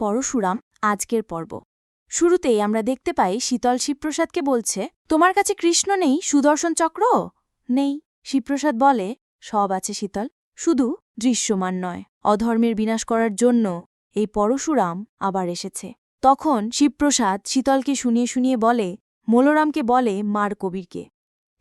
পরশুরাম, আজকের পর্ব। শুরুতেই আমরা দেখতে পাই শীতল শিবপ্রসাদকে বলছে, তোমার কাছে কৃষ্ণ নেই, সুদর্শন চক্র? নেই। শিবপ্রসাদ বলে, সব আছে শীতল, শুধু দৃশ্যমান নয়, অধর্মের বিনাশ করার জন্য এই পরশুরাম আবার এসেছে। তখন শিবপ্রসাদ শীতলকে শুনিয়ে শুনিয়ে বলে, মোলরামকে বলে মার কবিরকে।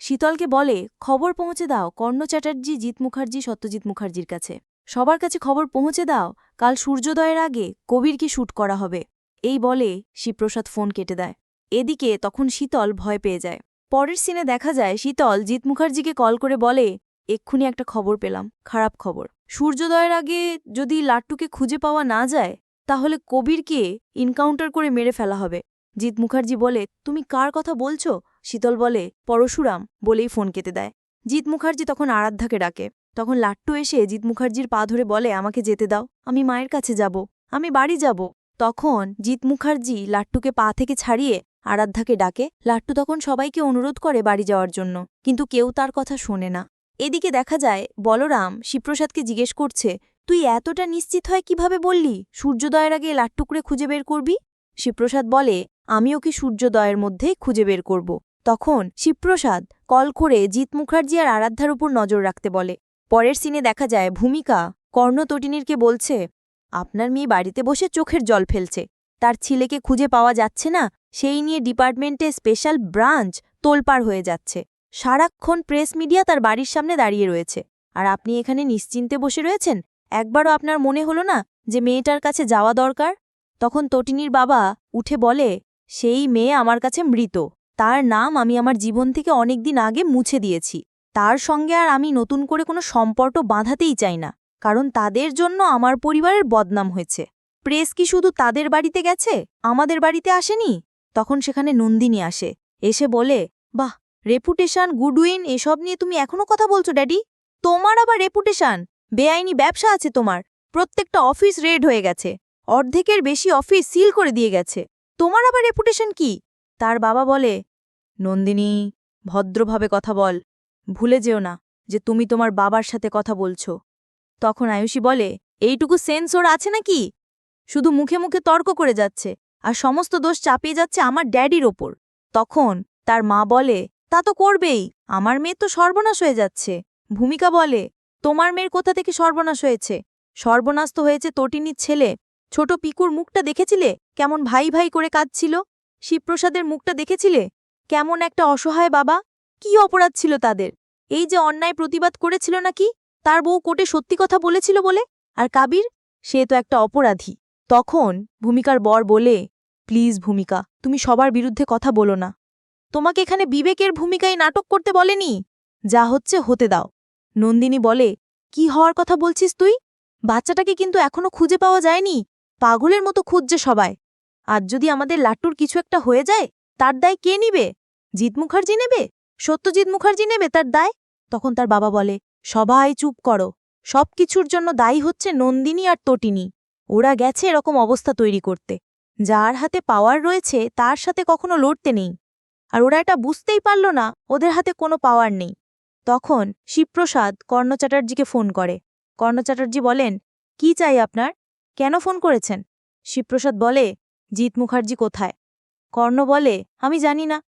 শীতলকে বলে, খবর পৌঁছে দাও, কর্ণ চ্যাটার্জি, জিৎ মুখার্জি, সত্যজিৎ মুখার্জির কাছে। সবার কাছে খবর পৌঁছে দাও, কাল সূর্যোদয়ের আগে কবিরকে শ্যুট করা হবে। এই বলে শিবপ্রসাদ ফোন কেটে দেয়। এদিকে তখন শীতল ভয় পেয়ে যায়। পরের সিনে দেখা যায় শীতল জিৎ মুখার্জিকে কল করে বলে, এক্ষুনি একটা খবর পেলাম, খারাপ খবর। সূর্যোদয়ের আগে যদি লাট্টুকে খুঁজে পাওয়া না যায়, তাহলে কবিরকে ইনকাউন্টার করে মেরে ফেলা হবে। জিৎ মুখার্জি বলে, তুমি কার কথা বলছো? শীতল বলে, পরশুরাম, বলেই ফোন কেটে দেয়। জিৎ মুখার্জি তখন আরাধ্যাকে ডাকে। তখন লাট্টু এসে জিৎ মুখার্জির পা ধরে বলে, আমাকে যেতে দাও, আমি মায়ের কাছে যাব, আমি বাড়ি যাব। তখন জিৎ মুখার্জি লাট্টুকে পা থেকে ছাড়িয়ে আরাধ্যাকে ডাকে। লাট্টু তখন সবাইকে অনুরোধ করে বাড়ি যাওয়ার জন্য, কিন্তু কেউ তার কথা শোনে না। এদিকে দেখা যায়, বলরাম শিবপ্রসাদকে জিজ্ঞেস করছে, তুই এতটা নিশ্চিত হয় কীভাবে বললি? সূর্যোদয়ের আগে লাট্টুকরে খুঁজে বের করবি? শিবপ্রসাদ বলে, আমিও কি সূর্যোদয়ের মধ্যেই খুঁজে বের করব? তখন শিবপ্রসাদ কল করে জিৎ মুখার্জি আর আরাধ্যার উপর নজর রাখতে বলে পরের সিনে দেখা যায় ভূমিকা কর্ণতটিনীরকে বলছে, আপনার মেয়ে বাড়িতে বসে চোখের জল ফেলছে। তার ছেলেকে খুঁজে পাওয়া যাচ্ছে না। সেই নিয়ে ডিপার্টমেন্টে স্পেশাল ব্রাঞ্চ তোলপাড় হয়ে যাচ্ছে। সারাক্ষণ প্রেস মিডিয়া তার বাড়ির সামনে দাঁড়িয়ে রয়েছে। আর আপনি এখানে নিশ্চিন্তে বসে রয়েছেন? একবারও আপনার মনে হলো না যে মেয়েটার কাছে যাওয়া দরকার? তখন তটিনীর বাবা উঠে বলে, সেই মেয়ে আমার কাছে মৃত। তার নাম আমি আমার জীবন থেকে অনেকদিন আগে মুছে দিয়েছি। তার সঙ্গে আর আমি নতুন করে কোনো সম্পর্ক বাঁধাতেই চাই না, কারণ তাদের জন্য আমার পরিবারের বদনাম হয়েছে। প্রেস কি শুধু তাদের বাড়িতে গেছে? আমাদের বাড়িতে আসেনি? তখন সেখানে নন্দিনী আসে, এসে বলে, বাহ রেপুটেশন গুডউইন এসব নিয়ে তুমি এখনও কথা বলছো, ড্যাডি? তোমার আবার রেপুটেশন বেআইনি ব্যবসা আছে তোমার। প্রত্যেকটা অফিস রেড হয়ে গেছে। অর্ধেকের বেশি অফিস সিল করে দিয়ে গেছে। তোমার আবার রেপুটেশন কি? তার বাবা বলে, নন্দিনী, ভদ্রভাবে কথা বল। ভুলে যেও না যে তুমি তোমার বাবার সাথে কথা বলছো। তখন আয়ুষী বলে, এইটুকু সেন্স ওর আছে নাকি? শুধু মুখে মুখে তর্ক করে যাচ্ছে আর সমস্ত দোষ চাপিয়ে যাচ্ছে আমার ড্যাডির ওপর। তখন তার মা বলে, তা তো করবেই, আমার মেয়ে তো সর্বনাশ হয়ে যাচ্ছে। ভূমিকা বলে, তোমার মেয়ের কোথা থেকে সর্বনাশ হয়েছে? সর্বনাশ তো হয়েছে তটিনীর ছেলে। ছোট পিকুর মুখটা দেখেছিলে? কেমন ভাই ভাই করে কাঁদছিল? শিবপ্রসাদের মুখটা দেখেছিলে? কেমন একটা অসহায় বাবা? কি অপরাধ ছিল তাদের? এই যে অন্যায় প্রতিবাদ করেছিল নাকি? তার বউ কোটে সত্যি কথা বলেছিল বলে? আর কাবির? সে তো একটা অপরাধী। তখন ভূমিকার বর বলে, প্লিজ ভূমিকা, তুমি সবার বিরুদ্ধে কথা বলো না। তোমাকে এখানে বিবেকের ভূমিকায় নাটক করতে বলেনি? যা হচ্ছে হতে দাও। নন্দিনী বলে, কি হওয়ার কথা বলছিস তুই? বাচ্চাটাকে কিন্তু এখনও খুঁজে পাওয়া যায়নি। পাগলের মতো খুঁজছে সবাই। আজ যদি আমাদের লাট্টুর কিছু একটা হয়ে যায়, তার দায় কে নিবে? জিৎ মুখার্জি নেবে? সত্যজিৎ মুখার্জি নেবে তার দায়? তখন তার বাবা বলে, সবাই চুপ করো। সব কিছুর জন্য দায়ী হচ্ছে নন্দিনী আর তটিনী। ওরা গেছে এরকম অবস্থা তৈরি করতে। যার হাতে পাওয়ার রয়েছে, তার সাথে কখনো লড়তে নেই। আর ওরা এটা বুঝতেই পারল না, ওদের হাতে কোনো পাওয়ার নেই। তখন শিবপ্রসাদ কর্ণ চ্যাটার্জিকে ফোন করে। কর্ণ চ্যাটার্জি বলেন, কি চাই আপনার? কেন ফোন করেছেন? শিবপ্রসাদ বলে, জিৎ মুখার্জি কোথায়? কর্ণ বলে, আমি জানি না।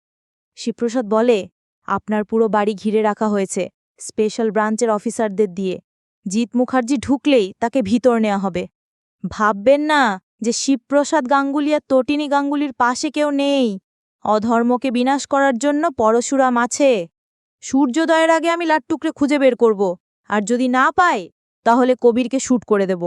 শিবপ্রসাদ বলে আপনার পুরো বাড়ি ঘিরে রাখা হয়েছে, স্পেশাল ব্রাঞ্চের অফিসারদের দিয়ে। জিৎ মুখার্জি ঢুকলেই তাকে ভিতর নেওয়া হবে। ভাববেন না যে শিবপ্রসাদ গাঙ্গুলি আর তটিনী গাঙ্গুলির পাশে কেউ নেই। অধর্মকে বিনাশ করার জন্য পরশুরাম আছে। সূর্যোদয়ের আগে আমি লাট্টুকরে খুঁজে বের করব, আর যদি না পাই, তাহলে কবিরকে শ্যুট করে দেব।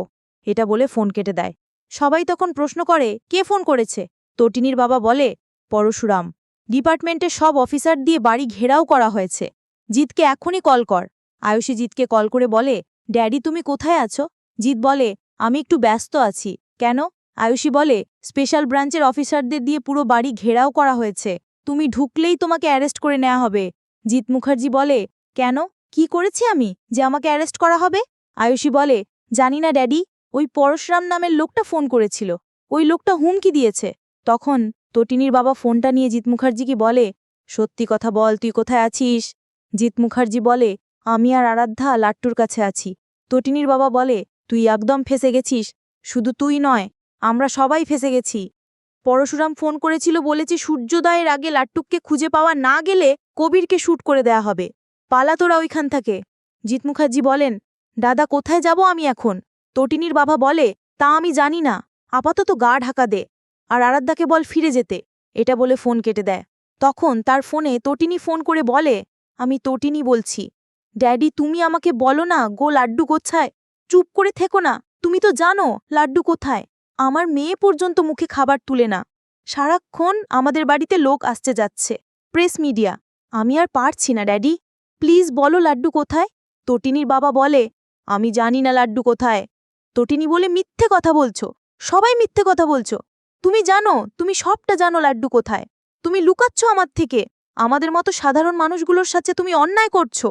এটা বলে ফোন কেটে দেয়। সবাই তখন প্রশ্ন করে, কে ফোন করেছে? তটিনীর বাবা বলে, পরশুরাম। ডিপার্টমেন্টের সব অফিসার দিয়ে বাড়ি ঘেরাও করা হয়েছে। জিতকে এখনই কল কর। আয়ুষী জিতকে কল করে বলে, ড্যাডি, তুমি কোথায় আছো? জিৎ বলে, আমি একটু ব্যস্ত আছি। কেন? আয়ুষী বলে, স্পেশাল ব্রাঞ্চের অফিসারদের দিয়ে পুরো বাড়ি ঘেরাও করা হয়েছে। তুমি ঢুকলেই তোমাকে অ্যারেস্ট করে নেওয়া হবে। জিৎ মুখার্জি বলে, কেন? কি করেছি আমি যে আমাকে অ্যারেস্ট করা হবে? আয়ুষী বলে, জানি না, ড্যাডি। ওই পরশুরাম নামের লোকটা ফোন করেছিল। ওই লোকটা হুমকি দিয়েছে। তখন তটিনীর বাবা ফোনটা নিয়ে জিৎ মুখার্জিকে বলে, সত্যি কথা বল, তুই কোথায় আছিস? জিৎ মুখার্জি বলে, আমি আর আরাধ্যা লাট্টুর কাছে আছি। তটিনীর বাবা বলে, তুই একদম ফেসে গেছিস। শুধু তুই নয়, আমরা সবাই ফেসে গেছি। পরশুরাম ফোন করেছিল বলেছে, সূর্যোদয়ের আগে লাট্টুককে খুঁজে পাওয়া না গেলে কবিরকে শ্যুট করে দেয়া হবে। পালা তোরা ওইখান থেকে। জিৎ মুখার্জি বলেন, দাদা, কোথায় যাব আমি এখন? তটিনীর বাবা বলে, তা আমি জানি না। আপাতত গা ঢাকা দে। আর আরাধ্যাকে বল ফিরে যেতে। এটা বলে ফোন কেটে দেয়। তখন তার ফোনে তটিনী ফোন করে বলে, আমি তটিনী বলছি। ড্যাডি, তুমি আমাকে বলো না গো লাড্ডু কোথায়? চুপ করে থেকো না। তুমি তো জানো লাড্ডু কোথায়। আমার মেয়ে পর্যন্ত মুখে খাবার তুলে না। সারাক্ষণ আমাদের বাড়িতে লোক আসছে যাচ্ছে। Press media. আমি আর পারছি না, ড্যাডি। প্লিজ বলো লাড্ডু কোথায়? তটিনীর বাবা বলে, আমি জানি না লাড্ডু কোথায়। তটিনী বলে মিথ্যে কথা বলছো। সবাই মিথ্যে কথা বলছো। তুমি জানো, তুমি সবটা জানো লাড্ডু কোথায়। তুমি লুকাচ্ছ আমার থেকে। আমাদের মতো সাধারণ মানুষগুলোর সাথে তুমি অন্যায় করছ।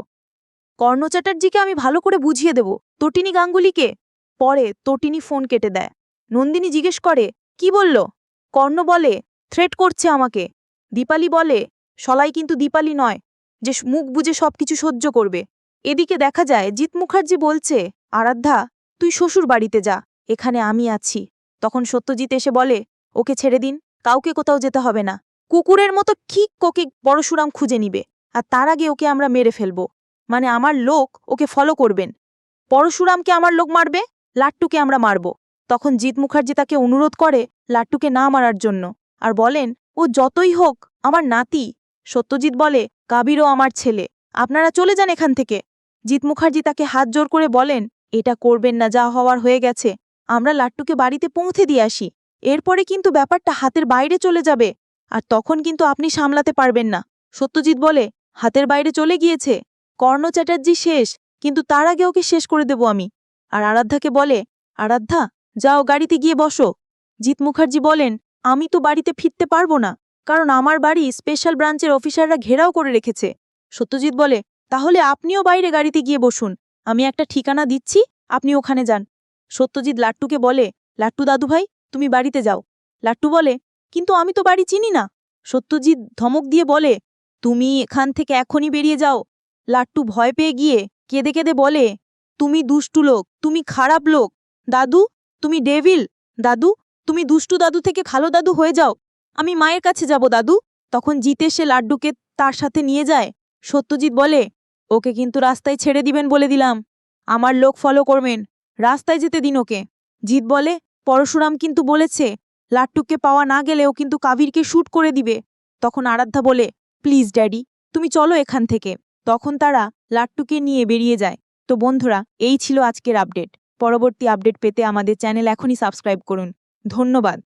কর্ণ চ্যাটার্জিকে আমি ভালো করে বুঝিয়ে দেব। তটিনী গাঙ্গুলিকে? পরে তটিনী ফোন কেটে দেয়। নন্দিনী জিজ্ঞেস করে, কি বলল? কর্ণ বলে, থ্রেট করছে আমাকে। দীপালি বলে, সলাই কিন্তু দীপালি নয়, যে মুখ বুঝে সবকিছু সহ্য করবে। এদিকে দেখা যায়, জিৎ মুখার্জি বলছে, আরাধ্যা, তুই শ্বশুর বাড়িতে যা, এখানে আমি আছি। তখন সত্যজিৎ এসে বলে ওকে ছেড়ে দিন, কাউকে কোথাও যেতে হবে না। কুকুরের মতো ঠিক ওকে পরশুরাম খুঁজে নিবে, আর তার আগে ওকে আমরা মেরে ফেলব। মানে আমার লোক ওকে ফলো করবেন। পরশুরামকে আমার লোক মারবে, লাট্টুকে আমরা মারব। তখন জিৎ মুখার্জি তাকে অনুরোধ করে লাট্টুকে না মারার জন্য, আর বলেন, ও যতই হোক, আমার নাতি। সত্যজিৎ বলে কাবিরও আমার ছেলে, আপনারা চলে যান এখান থেকে। জিৎ মুখার্জি তাকে হাত জোর করে বলেন, এটা করবেন না, যা হওয়ার হয়ে গেছে। আমরা লাট্টুকে বাড়িতে পৌঁছে দিয়ে আসি। এরপরে কিন্তু ব্যাপারটা হাতের বাইরে চলে যাবে। আর তখন কিন্তু আপনি সামলাতে পারবেন না। সত্যজিৎ বলে, হাতের বাইরে চলে গিয়েছে। কর্ণ চ্যাটার্জি শেষ, কিন্তু তার আগে ওকে শেষ করে দেব আমি। আর আরাধ্যাকে বলে, আরাধ্যা, যাও গাড়িতে গিয়ে বসো। জিৎ মুখার্জি বলেন, আমি তো বাড়িতে ফিরতে পারব না, কারণ আমার বাড়ি স্পেশাল ব্রাঞ্চের অফিসাররা ঘেরাও করে রেখেছে। সত্যজিৎ বলে, তাহলে আপনিও বাইরে গাড়িতে গিয়ে বসুন। আমি একটা ঠিকানা দিচ্ছি, আপনি ওখানে যান। সত্যজিৎ লাট্টুকে বলে, লাট্টু দাদু ভাই তুমি বাড়িতে যাও। লাট্টু বলে, কিন্তু আমি তো বাড়ি চিনি না। সত্যজিৎ ধমক দিয়ে বলে, তুমি এখান থেকে এখনই বেরিয়ে যাও। লাট্টু ভয় পেয়ে গিয়ে কেঁদে কেঁদে বলে, তুমি দুষ্টু লোক, তুমি খারাপ লোক। দাদু, তুমি ডেভিল। দাদু, তুমি দুষ্টু দাদু থেকে খালো দাদু হয়ে যাও। আমি মায়ের কাছে যাব, দাদু। তখন জিতে সে লাড্ডুকে তার সাথে নিয়ে যায়। সত্যজিৎ বলে, ওকে কিন্তু রাস্তায় ছেড়ে দিবেন বলে দিলাম। আমার লোক ফলো করবেন। রাস্তায় যেতে দিন ওকে। জিৎ বলে পরশুরাম কিন্তু বলেছে, লাট্টুকে পাওয়া না গেলেও কিন্তু কাবিরকে শ্যুট করে দিবে। তখন আরাধ্যা বলে, প্লিজ, ড্যাডি, তুমি চলো এখান থেকে। তখন তারা লাট্টুকে নিয়ে বেরিয়ে যায়। তো বন্ধুরা, এই ছিল আজকের আপডেট। পরবর্তী আপডেট পেতে আমাদের চ্যানেল এখনই সাবস্ক্রাইব করুন। ধন্যবাদ।